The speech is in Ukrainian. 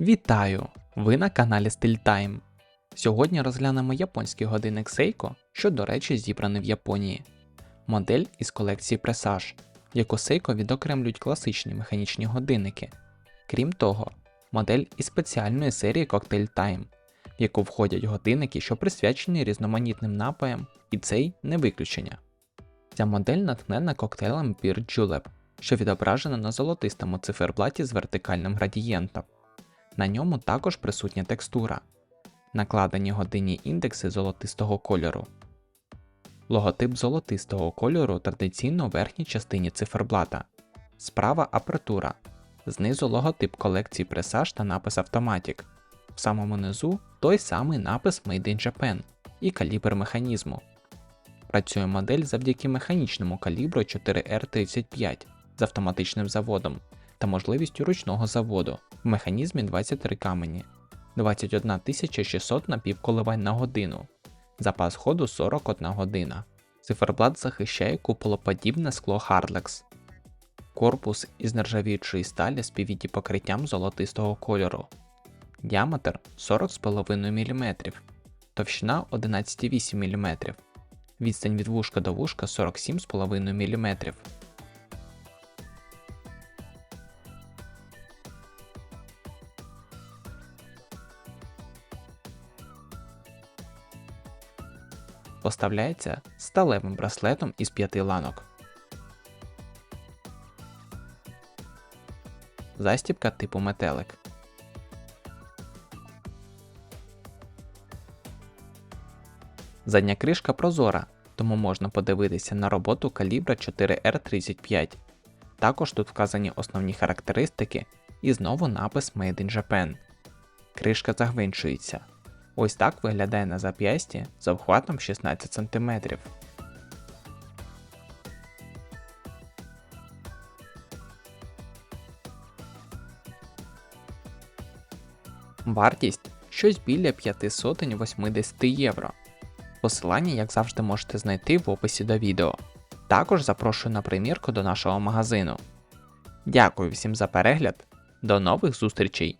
Вітаю! Ви на каналі StillTime. Сьогодні розглянемо японський годинник Seiko, що, до речі, зібраний в Японії. Модель із колекції Presage, яку Seiko відокремлюють класичні механічні годинники. Крім того, модель із спеціальної серії Cocktail Time, в яку входять годинники, що присвячені різноманітним напоям, і цей не виключення. Ця модель натхнена коктейлем Beer Julep, що відображена на золотистому циферблаті з вертикальним градієнтом. На ньому також присутня текстура, накладені годинні індекси золотистого кольору. Логотип золотистого кольору традиційно у верхній частині циферблата. Справа апертура. Знизу логотип колекції Presage та напис Automatic. В самому низу той самий напис Made in Japan і калібр механізму. Працює модель завдяки механічному калібру 4R35 з автоматичним заводом та можливістю ручного заводу. В механізмі 23 камені, 21 600 напівколивань на годину, запас ходу 41 година. Циферблат захищає куполоподібне скло Hardlex. Корпус із нержавіючої сталі з PVD покриттям золотистого кольору. Діаметр 40,5 мм, товщина 11,8 мм. Відстань від вушка до вушка 47,5 мм. Поставляється сталевим браслетом із п'яти ланок. Застібка типу метелик. Задня кришка прозора, тому можна подивитися на роботу калібра 4R35. Також тут вказані основні характеристики і знову напис Made in Japan. Кришка загвинчується. Ось так виглядає на зап'ясті з обхватом 16 см. Вартість щось біля 580 євро. Посилання, як завжди, можете знайти в описі до відео. Також запрошую на примірку до нашого магазину. Дякую всім за перегляд. До нових зустрічей!